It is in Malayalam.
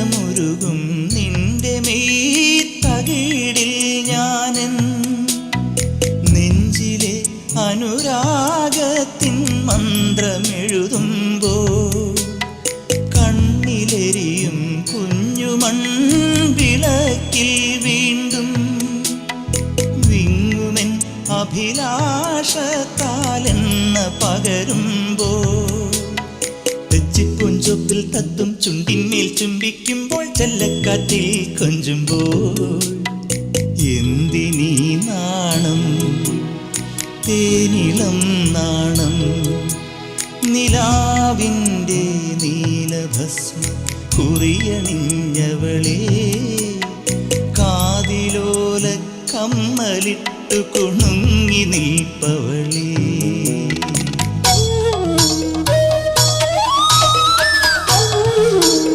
ചന്ദ്രമുരുകും നിന്റെ മെയ്ത്തകിടിൽ ഞാനൻ. നെഞ്ചിലെ അനുരാഗത്തിൻ മന്ത്രമെഴുതുമ്പോ കണ്ണിലെരിയും കുഞ്ഞുമൺ വിളക്കിൽ വീണ്ടും വിങ്ങുമെൻ അഭിലാഷത്താലെന്ന് പകരുമ്പോ തെച്ചിപ്പൊഞ്ചൊപ്പിൽ തത്തും ചുണ്ടിന്മേൽ ചുംബിക്കുമ്പോൾ ചെല്ലക്കാറ്റിൽ കൊഞ്ചുമ്പോൾ എന്തിനീ നാണം? തേനിളം നാണം. നിലാവിന്റെ നീലഭസ്മ കുറിയണിഞ്ഞവളേ കാതിലോല കമ്മലിട്ടു കുണുങ്ങി നിൽപ്പവളേ.